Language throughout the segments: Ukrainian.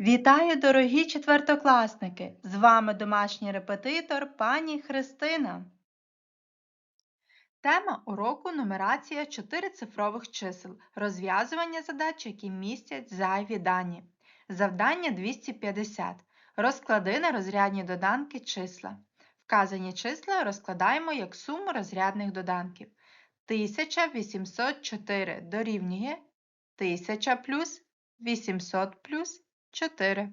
Вітаю, дорогі четвертокласники! З вами домашній репетитор пані Христина. Тема уроку нумерація чотирицифрових чисел. Розв'язування задач, які містять зайві дані. Завдання 250. Розклади на розрядні доданки числа. Вказані числа розкладаємо як суму розрядних доданків. 1804 дорівнює 1000 плюс 800 плюс 4.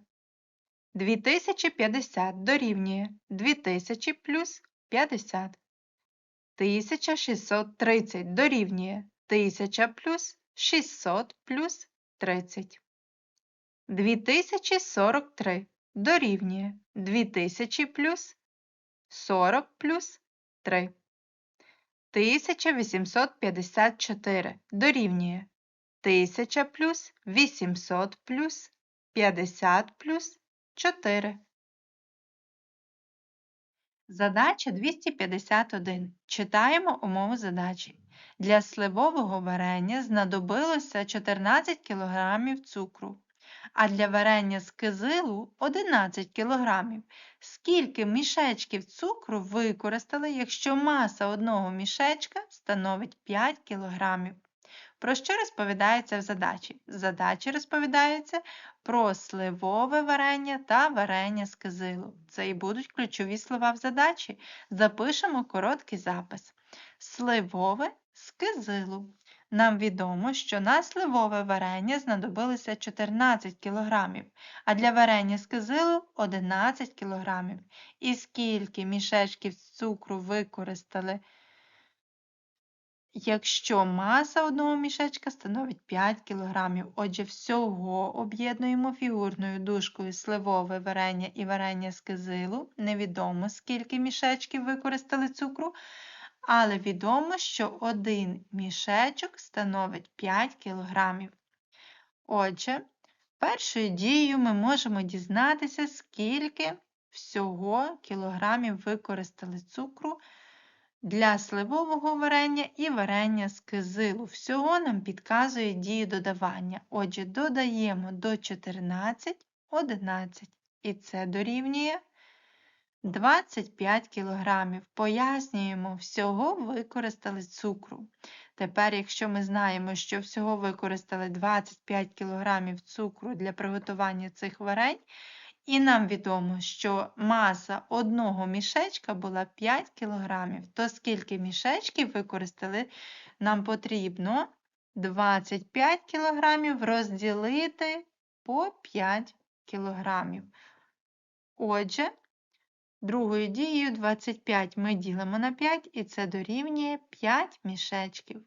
2050 дорівнює 2000 плюс 50. 1630 дорівнює 1000 плюс 600 плюс 30. 2043 дорівнює 2000 плюс 40 плюс 3. 1854 дорівнює 1000 плюс 800 плюс 50 плюс 4. Задача 251. Читаємо умову задачі. Для сливового варення знадобилося 14 кг цукру, а для варення з кизилу 11 кг. Скільки мішечків цукру використали, якщо маса одного мішечка становить 5 кг? Про що розповідається в задачі? В задачі розповідається про сливове варення та варення з кизилу. Це і будуть ключові слова в задачі. Запишемо короткий запис. Сливове з кизилу. Нам відомо, що на сливове варення знадобилося 14 кг, а для варення з кизилу 11 кг. І скільки мішечків цукру використали якщо маса одного мішечка становить 5 кг. Отже, всього об'єднуємо фігурною дужкою сливове варення і варення з кизилу. Невідомо, скільки мішечків використали цукру, але відомо, що один мішечок становить 5 кг. Отже, першою дією ми можемо дізнатися, скільки всього кілограмів використали цукру для сливового варення і варення з кизилу. Всього нам підказує дію додавання. Отже, додаємо до 14 11. І це дорівнює 25 кг. Пояснюємо, всього використали цукру. Тепер, якщо ми знаємо, що всього використали 25 кг цукру для приготування цих варень, і нам відомо, що маса одного мішечка була 5 кг. То скільки мішечків використали, нам потрібно 25 кг розділити по 5 кг. Отже, другою дією 25 ми ділимо на 5, і це дорівнює 5 мішечків.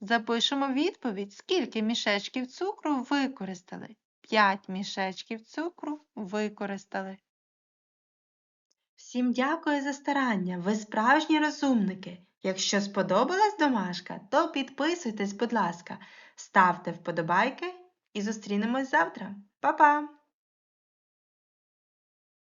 Запишемо відповідь, скільки мішечків цукру використали. 5 мішечків цукру використали. Всім дякую за старання, ви справжні розумники. Якщо сподобалась домашка, то підписуйтесь, будь ласка, ставте вподобайки і зустрінемось завтра. Па-па!